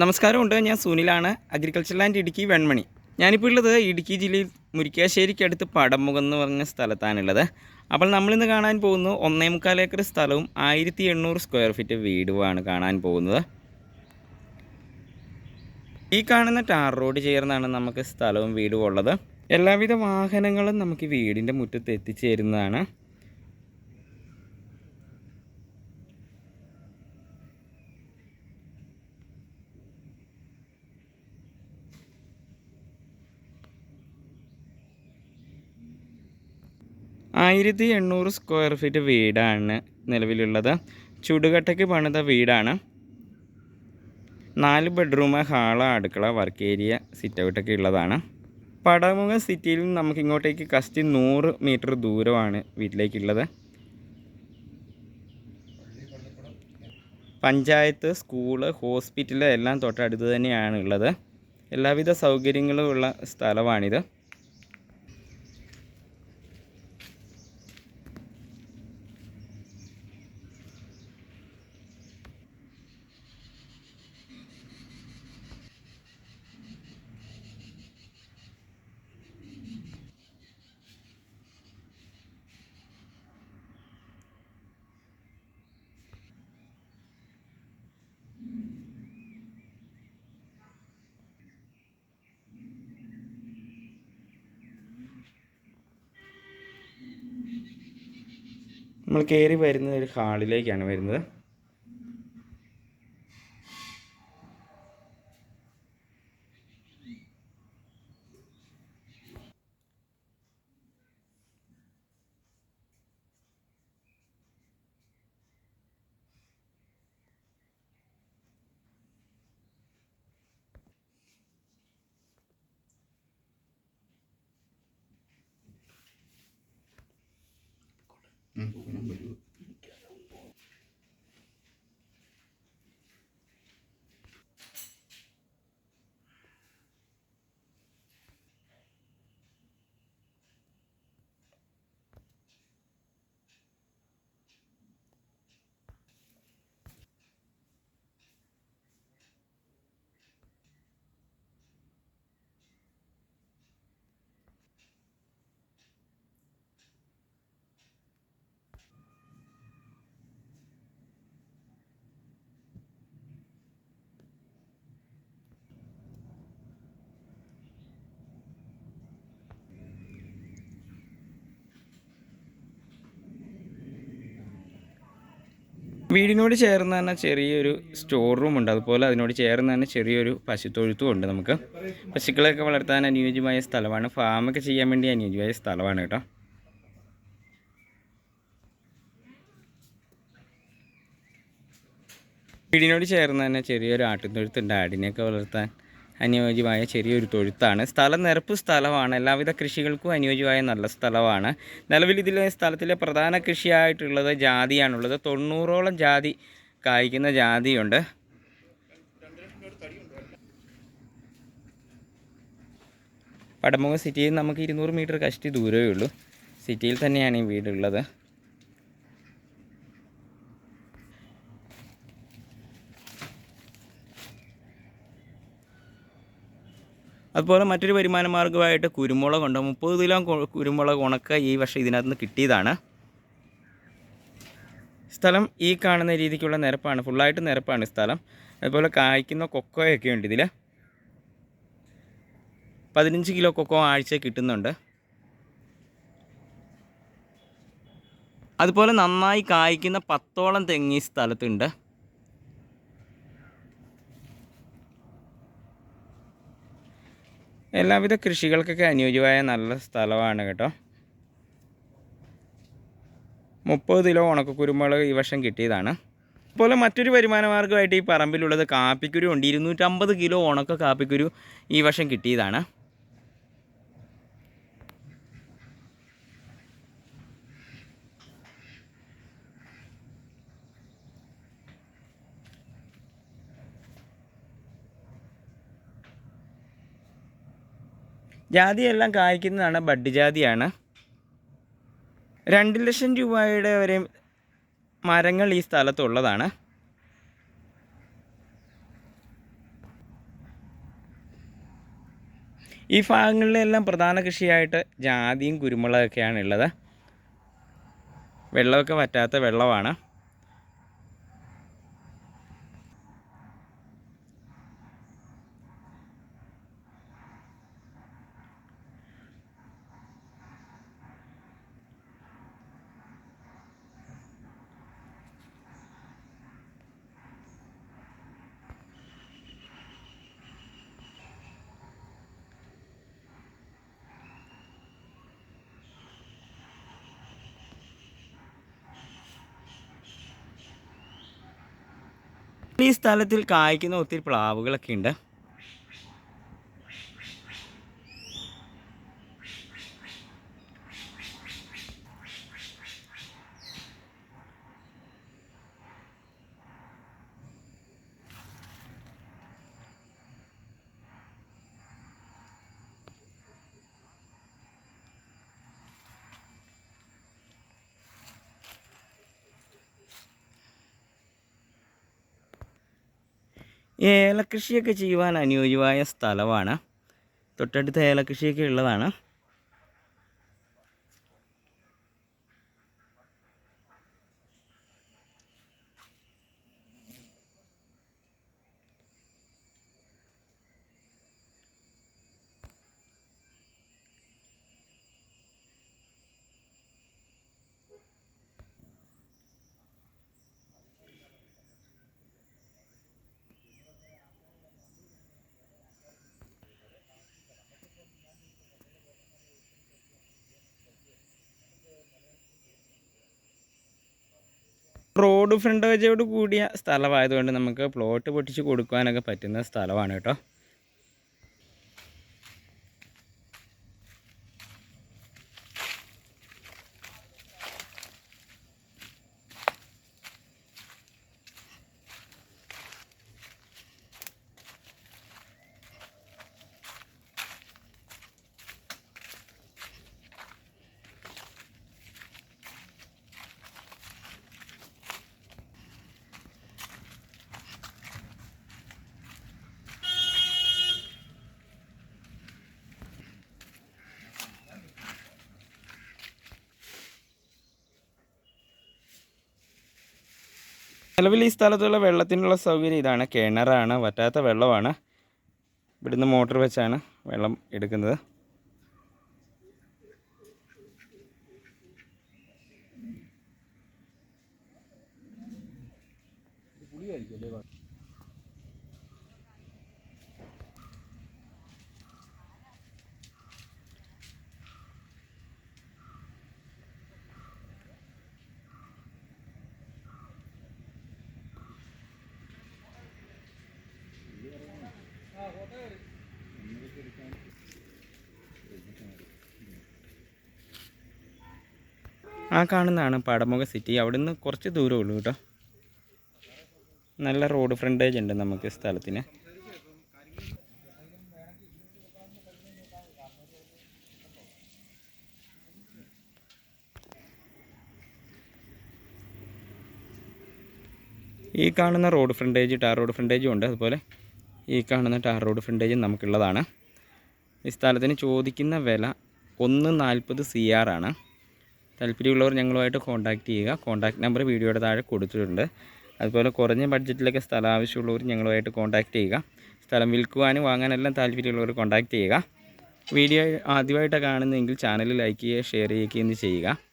നമസ്കാരമുണ്ട്. ഞാൻ സുനിലാണ്. Agriculture land Idukki Venmani. ഞാനിപ്പോൾ ഉള്ളത് ഇടുക്കി ജില്ലയിൽ മുരിക്കാശ്ശേരിക്കടുത്ത് പടമുഖം എന്ന് പറഞ്ഞ സ്ഥലത്താണുള്ളത് അപ്പോൾ നമ്മളിന്ന് കാണാൻ പോകുന്നു ഒന്നേ മുക്കാൽ ഏക്കർ സ്ഥലവും ആയിരത്തി എണ്ണൂറ് സ്ക്വയർ ഫീറ്റ് വീടുമാണ് കാണാൻ പോകുന്നത്. ഈ കാണുന്ന ടാർ റോഡ് ചേർന്നാണ് നമുക്ക് സ്ഥലവും വീടും ഉള്ളത്. എല്ലാവിധ വാഹനങ്ങളും നമുക്ക് വീടിന്റെ മുറ്റത്ത് എത്തിച്ചേരുന്നതാണ്. ആയിരത്തി എണ്ണൂറ് സ്ക്വയർ ഫീറ്റ് വീടാണ് നിലവിലുള്ളത്. ചുടുകട്ടയ്ക്ക് പണിത വീടാണ്. നാല് ബെഡ്റൂം ഹാൾ അടുക്കള വർക്ക് ഏരിയ സിറ്റ് ഔട്ടൊക്കെ ഉള്ളതാണ്. പടമുഖ സിറ്റിയിൽ നിന്ന് നമുക്ക് ഇങ്ങോട്ടേക്ക് കഷ്ടി നൂറ് മീറ്റർ ദൂരമാണ് വീട്ടിലേക്കുള്ളത്. പഞ്ചായത്ത് സ്കൂൾ ഹോസ്പിറ്റൽ എല്ലാം തൊട്ടടുത്ത് തന്നെയാണ് ഉള്ളത് എല്ലാവിധ സൗകര്യങ്ങളും ഉള്ള സ്ഥലമാണിത്. നമ്മൾ കയറി വരുന്നത് ഒരു ഹാളിലേക്കാണ് വരുന്നത്. Emang. വീടിനോട് ചേർന്ന് തന്നെ ചെറിയൊരു സ്റ്റോർ റൂം ഉണ്ട്. അതുപോലെ അതിനോട് ചേർന്ന് തന്നെ ചെറിയൊരു പശുത്തൊഴുത്തും ഉണ്ട് നമുക്ക്. പശുക്കളെയൊക്കെ വളർത്താൻ അനുയോജ്യമായ സ്ഥലമാണ്. ഫാമൊക്കെ ചെയ്യാൻ വേണ്ടി അനുയോജ്യമായ സ്ഥലമാണ് കേട്ടോ. വീടിനോട് ചേർന്ന് തന്നെ ചെറിയൊരു ആട്ടിൻ തൊഴുത്തുണ്ട് ആടിനെയൊക്കെ വളർത്താൻ അനുയോജ്യമായ ചെറിയൊരു തൊഴുത്താണ്. സ്ഥലം നിരപ്പ് സ്ഥലമാണ്. എല്ലാവിധ കൃഷികൾക്കും അനുയോജ്യമായ നല്ല സ്ഥലമാണ്. നിലവിൽ ഇതിലെ സ്ഥലത്തിലെ പ്രധാന കൃഷിയായിട്ടുള്ളത് ജാതിയാണുള്ളത്. തൊണ്ണൂറോളം ജാതി കായ്ക്കുന്ന ജാതിയുണ്ട്. പടമുഖ സിറ്റിയിൽ നമുക്ക് ഇരുന്നൂറ് മീറ്റർ കഷ്ടി ദൂരമേ ഉള്ളൂ. സിറ്റിയിൽ തന്നെയാണ് ഈ വീടുള്ളത്. അതുപോലെ മറ്റൊരു വരുമാന മാർഗമായിട്ട് കുരുമുളകുണ്ട് മുപ്പത് കിലോ കുരുമുളക് ഉണക്ക ഈ വർഷം ഇതിനകത്ത് നിന്ന് കിട്ടിയതാണ്. സ്ഥലം ഈ കാണുന്ന രീതിക്കുള്ള നിരപ്പാണ്. ഫുള്ളായിട്ട് നിരപ്പാണ് സ്ഥലം. അതുപോലെ കായ്ക്കുന്ന കൊക്കോയൊക്കെ ഉണ്ട് ഇതിൽ പതിനഞ്ച് കിലോ കൊക്കോ ആഴ്ച കിട്ടുന്നുണ്ട്. അതുപോലെ നന്നായി കായ്ക്കുന്ന പത്തോളം തെങ്ങ് ഈ സ്ഥലത്തുണ്ട്. എല്ലാവിധ കൃഷികൾക്കൊക്കെ അനുയോജ്യമായ നല്ല സ്ഥലമാണ് കേട്ടോ. മുപ്പത് കിലോ ഉണക്കക്കുരുമുളക് ഈ വർഷം കിട്ടിയതാണ്. അതുപോലെ മറ്റൊരു വരുമാന മാർഗമായിട്ട് ഈ പറമ്പിലുള്ളത് കാപ്പിക്കുരു ഉണ്ട്. ഇരുന്നൂറ്റമ്പത് കിലോ ഉണക്ക കാപ്പിക്കുരു ഈ വർഷം കിട്ടിയതാണ്. ജാതിയെല്ലാം കായ്ക്കുന്നതാണ് ബഡ് ജാതിയാണ്. രണ്ട് ലക്ഷം രൂപയുടെ വരെ മരങ്ങൾ ഈ സ്ഥലത്തുള്ളതാണ്. ഈ ഭാഗങ്ങളിലെല്ലാം പ്രധാന കൃഷിയായിട്ട് ജാതിയും കുരുമുളകൊക്കെയാണ് ഉള്ളത്. വെള്ളമൊക്കെ പറ്റാത്ത വെള്ളമാണ്. ഈ സ്ഥലത്തിൽ കായ്ക്കുന്ന ഒത്തിരി പ്ലാവുകളൊക്കെ ഉണ്ട്. ഏലകൃഷിയൊക്കെ ചെയ്യുവാൻ അനുയോജ്യമായ സ്ഥലമാണ്. തൊട്ടടുത്ത് ഏലകൃഷിയൊക്കെ ഉള്ളതാണ്. റോഡ് ഫ്രണ്ട് ഫ്രണ്ടേജോട് കൂടിയ സ്ഥലമായതുകൊണ്ട് നമുക്ക് പ്ലോട്ട് പൊട്ടിച്ച് കൊടുക്കുവാനൊക്കെ പറ്റുന്ന സ്ഥലമാണ് കേട്ടോ. നിലവിൽ ഈ സ്ഥലത്തുള്ള വെള്ളത്തിനുള്ള സൗകര്യം ഇതാണ്. കിണറാണ് വറ്റാത്ത വെള്ളമാണ്. ഇവിടുന്ന് മോട്ടർ വെച്ചാണ് വെള്ളം എടുക്കുന്നത്. ആ കാണുന്നതാണ് പടമുഖ സിറ്റി അവിടെ നിന്ന് കുറച്ച് ദൂരമേ ഉള്ളൂ കേട്ടോ. നല്ല റോഡ് ഫ്രണ്ടേജ് ഉണ്ട് നമുക്ക് സ്ഥലത്തിന്. ഈ കാണുന്ന റോഡ് ഫ്രണ്ടേജ് ടാർ റോഡ് ഫ്രണ്ടേജും ഉണ്ട് അതുപോലെ ഈ കാണുന്ന ടാർ റോഡ് ഫ്രണ്ടേജും നമുക്കുള്ളതാണ്. ഈ സ്ഥലത്തിന് ചോദിക്കുന്ന വില ഒന്ന് നാൽപ്പത് സി ആർ ആണ്. താല്പര്യമുള്ളവർ ഞങ്ങളുമായിട്ട് കോൺടാക്റ്റ് ചെയ്യുക. കോൺടാക്ട് നമ്പർ വീഡിയോയുടെ താഴെ കൊടുത്തിട്ടുണ്ട്. അതുപോലെ കുറഞ്ഞ ബഡ്ജറ്റിലൊക്കെ സ്ഥലം ആവശ്യമുള്ളവർ ഞങ്ങളുമായിട്ട് കോൺടാക്ട് ചെയ്യുക. സ്ഥലം വിൽക്കുവാനും വാങ്ങാനെല്ലാം താല്പര്യമുള്ളവർ കോൺടാക്ട് ചെയ്യുക. വീഡിയോ ആദ്യമായിട്ടാണ് കാണുന്നതെങ്കിൽ ചാനൽ ലൈക്ക് ചെയ്യുക ഷെയർ ചെയ്യുകയും ചെയ്യുക.